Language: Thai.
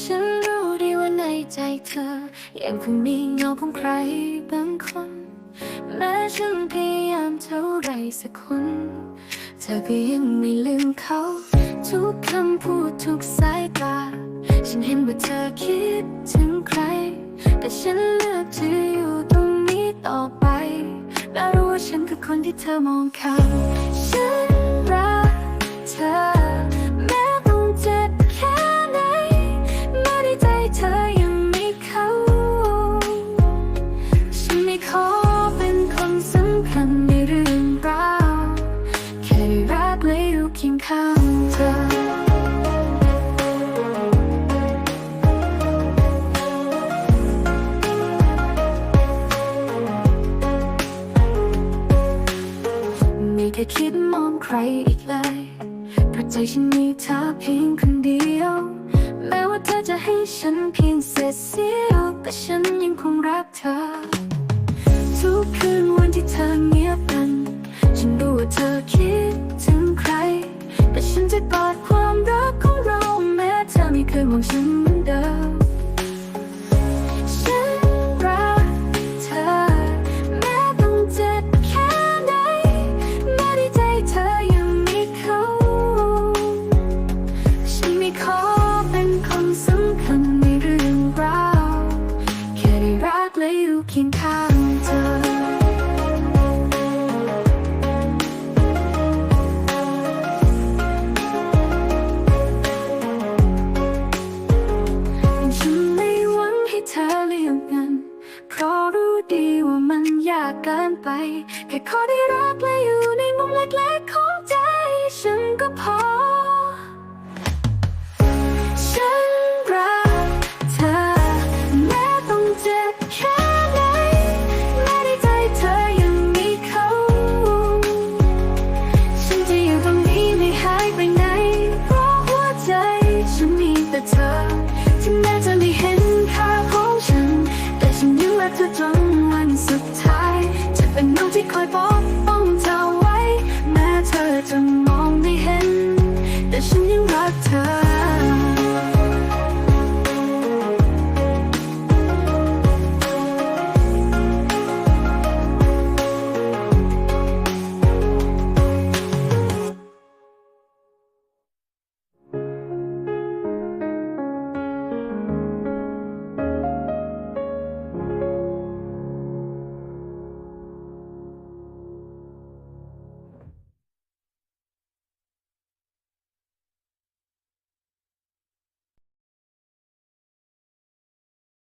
ฉันรู้ดีว่าในใจเธอ ยังคงมีเงาของใครบางคนแม้ฉันพยายามเท่าไรสักคน เธอก็ยังไม่ลืมเขา ทุกคำพูดทุกสายตา ฉันเห็นว่าเธอคิดถึงใคร แต่ฉันเลือกจะอยู่ตรงนี้ต่อไปแม้รู้ว่าฉันคือคนที่เธอมองข้ามฉันรักเธอ ข้างเธอ ไม่เคยคิดมองใครอีกเลยเพราะใจฉันมีเธอเพียงคนเดียว แม้ว่าเธอจะให้ฉันเพียงเศษเสี้ยวแต่ฉันยังคงรักเธอ ทุกคืนวันที่เธอ เธอ ไป แค่ขอได้รักและอยู่ จะมองไม่เห็น แต่ฉันยังรักเธอ